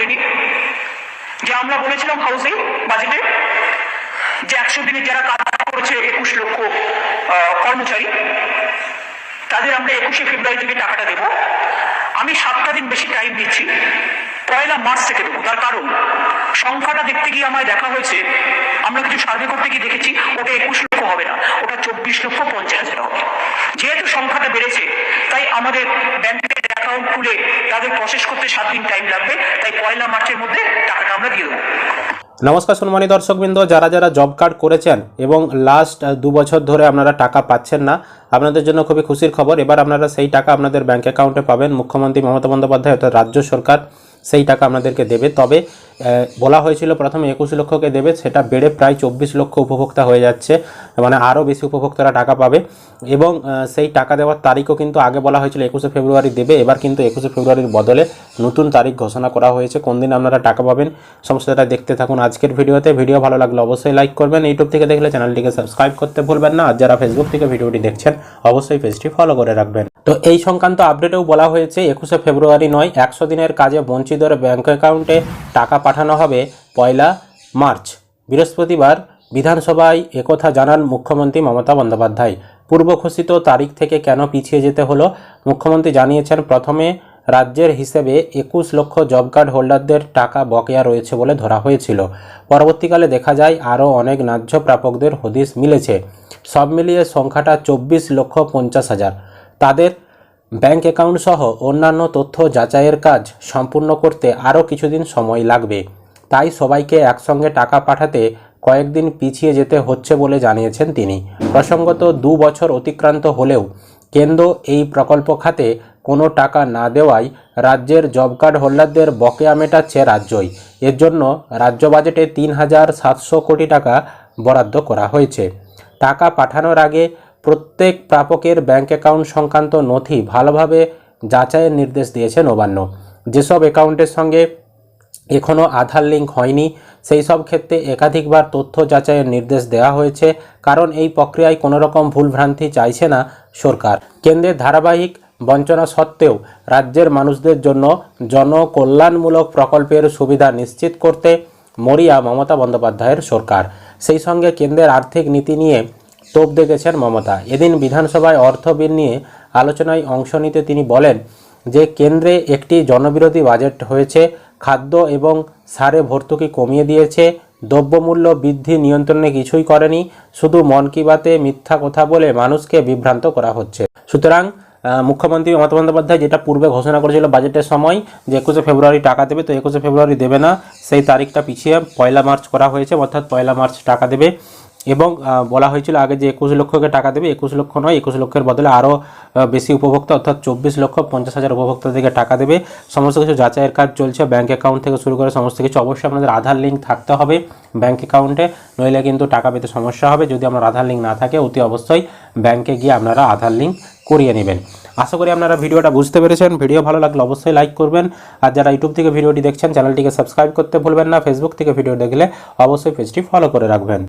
করে নিই যে আমরা বলেছিলাম হাউসিং বাজেটে যে একশো দিনে যারা কাজ করেছে একুশ লক্ষ কর্মচারী, তাদের আমরা একুশে ফেব্রুয়ারি থেকে টাকাটা দেবো। আমি সাতটা দিন বেশি টাইম দিচ্ছি, পয়লা মার্চ থেকে দেবো, তার কারণ সংখ্যাটা দেখতে গিয়ে আমায় দেখা হয়েছে, আমরা কিছু সার্ভে করতে গিয়ে দেখেছি, ওটা একুশ লক্ষ হবে না, ওটা চব্বিশ লক্ষ পঞ্চাশ হাজার হবে। যেহেতু সংখ্যাটা বেড়েছে, তাই আমাদের ব্যাংকের অ্যাকাউন্ট খুলে তাদের প্রসেস করতে সাত দিন টাইম লাগবে, তাই পয়লা মার্চের মধ্যে টাকাটা আমরা দিয়ে দেবো। নমস্কার সম্মানী দর্শকবৃন্দ, যারা যারা জব কার্ড করেছেন এবং লাস্ট দু বছর ধরে আপনারা টাকা পাচ্ছেন না, আপনাদের জন্য খুবই খুশির খবর। এবার আপনারা সেই টাকা আপনাদের ব্যাংক অ্যাকাউন্টে পাবেন। মুখ্যমন্ত্রী মমতা বন্দ্যোপাধ্যায় অর্থাৎ রাজ্য সরকার সেই টাকা আপনাদেরকে দেবে। তবে বলা হয়েছিল প্রথমে একুশ লক্ষকে দেবে, সেটা বেড়ে প্রায় চব্বিশ লক্ষ উপভোক্তা হয়ে যাচ্ছে মানে আরও বেশি উপভোক্তারা টাকা পাবে। এবং সেই টাকা দেওয়ার তারিখও কিন্তু আগে বলা হয়েছিল একুশে ফেব্রুয়ারি দেবে, এবার কিন্তু একুশে ফেব্রুয়ারির বদলে নতুন তারিখ ঘোষণা করা হয়েছে, কোন দিন আপনারা টাকা পাবেন, সমস্তটা দেখতে থাকুন আজকের ভিডিওতে। ভিডিও ভালো লাগলে অবশ্যই লাইক করবেন, ইউটিউব থেকে দেখলে চ্যানেলটিকে সাবস্ক্রাইব করতে ভুলবেন না, আর যারা ফেসবুক থেকে ভিডিওটি দেখছেন, অবশ্যই পেজটি ফলো করে রাখবেন। তো এই সংক্রান্ত আপডেটেও বলা হয়েছে, একুশে ফেব্রুয়ারি নয়, একশো দিনের কাজে বঞ্চিতর ব্যাংক অ্যাকাউন্টে টাকা পাঠানো হবে পয়লা মার্চ। বৃহস্পতিবার বিধানসভায় একথা জানান মুখ্যমন্ত্রী মমতা বন্দ্যোপাধ্যায়। পূর্ব ঘোষিত তারিখ থেকে কেন পিছিয়ে যেতে হলো? মুখ্যমন্ত্রী জানিয়েছেন, প্রথমে রাজ্যের হিসেবে একুশ লক্ষ জব কার্ড হোল্ডারদের টাকা বকেয়া রয়েছে বলে ধরা হয়েছিল। পরবর্তীকালে দেখা যায়, আরও অনেক ন্যায্য প্রাপকদের হদিশ মিলেছে। সব মিলিয়ে সংখ্যাটা চব্বিশ লক্ষ পঞ্চাশ হাজার। তাদের ব্যাংক অ্যাকাউন্ট সহ অন্যান্য তথ্য যাচাইয়ের কাজ সম্পূর্ণ করতে আরও কিছুদিন সময় লাগবে। তাই সবাইকে একসঙ্গে টাকা পাঠাতে কয়েকদিন পিছিয়ে যেতে হচ্ছে বলে জানিয়েছেন তিনি। প্রসঙ্গত, দু বছর অতিক্রান্ত হলেও কেন্দ্র এই প্রকল্প খাতে কোনো টাকা না দেওয়ায় রাজ্যের জব কার্ড হোল্ডারদের বকেয়া মেটাচ্ছে রাজ্যই। এর জন্য রাজ্য বাজেটে তিন হাজার সাতশো কোটি টাকা বরাদ্দ করা হয়েছে। টাকা পাঠানোর আগে প্রত্যেক প্রাপকের ব্যাংক অ্যাকাউন্ট সংক্রান্ত নথি ভালোভাবে যাচাইয়ের নির্দেশ দিয়েছে নবান্ন যেসব অ্যাকাউন্টের সঙ্গে এখনও আধার লিঙ্ক হয়নি, সেই সব ক্ষেত্রে একাধিকবার তথ্য যাচাইয়ের নির্দেশ দেওয়া হয়েছে, কারণ এই প্রক্রিয়ায় কোনো রকম ভুলভ্রান্তি চাইছে না সরকার। কেন্দ্রের ধারাবাহিক বঞ্চনা সত্ত্বেও রাজ্যের মানুষদের জন্য জনকল্যাণমূলক প্রকল্পের সুবিধা নিশ্চিত করতে মরিয়া মমতা বন্দ্যোপাধ্যায়ের সরকার। সেই সঙ্গে কেন্দ্রের আর্থিক নীতি নিয়ে তোপ দেখেছেন মমতা। এদিন বিধানসভায় অর্থ বিল নিয়ে আলোচনায় অংশ নিতে তিনি বলেন যে, কেন্দ্রে একটি জনবিরোধী বাজেট হয়েছে, খাদ্য এবং সারে ভর্তুকি কমিয়ে দিয়েছে, দ্রব্যমূল্য বৃদ্ধি নিয়ন্ত্রণে কিছুই করেনি, শুধু মন কি বাতে মিথ্যা কথা বলে মানুষকে বিভ্রান্ত করা হচ্ছে। সুতরাং মুখ্যমন্ত্রী মমতা বন্দ্যোপাধ্যায় যেটা পূর্বে ঘোষণা করেছিল বাজেটের সময়, যে একুশে ফেব্রুয়ারি টাকা দেবে, তো একুশে ফেব্রুয়ারি দেবে না, সেই তারিখটা পিছিয়ে পয়লা মার্চ করা হয়েছে, অর্থাৎ পয়লা মার্চ টাকা দেবে। এবং বলা হয়েছিল আগে যে একুশ লক্ষকে টাকা দেবে, একুশ লক্ষ নয়, একুশ লক্ষের বদলে আরও বেশি উপভোক্তা, অর্থাৎ চব্বিশ লক্ষ পঞ্চাশ হাজার উপভোক্তা থেকে টাকা দেবে। সমস্ত কিছু যাচাইয়ের কাজ চলছে ব্যাঙ্ক অ্যাকাউন্ট থেকে শুরু করে সমস্ত কিছু। অবশ্যই আপনাদের আধার লিঙ্ক থাকতে হবে ব্যাঙ্ক অ্যাকাউন্টে, নইলে কিন্তু টাকা পেতে সমস্যা হবে। যদি আপনার আধার লিঙ্ক না থাকে, অতি অবশ্যই ব্যাঙ্কে গিয়ে আপনারা আধার লিঙ্ক করিয়ে নেবেন। আশা করি আপনারা ভিডিওটা বুঝতে পেরেছেন। ভিডিও ভালো লাগলে অবশ্যই লাইক করবেন। আর যারা ইউটিউব থেকে ভিডিওটি দেখছেন, চ্যানেলটিকে সাবস্ক্রাইব করতে ভুলবেন না। ফেসবুক থেকে ভিডিও দেখলে অবশ্যই পেজটি ফলো করে রাখবেন।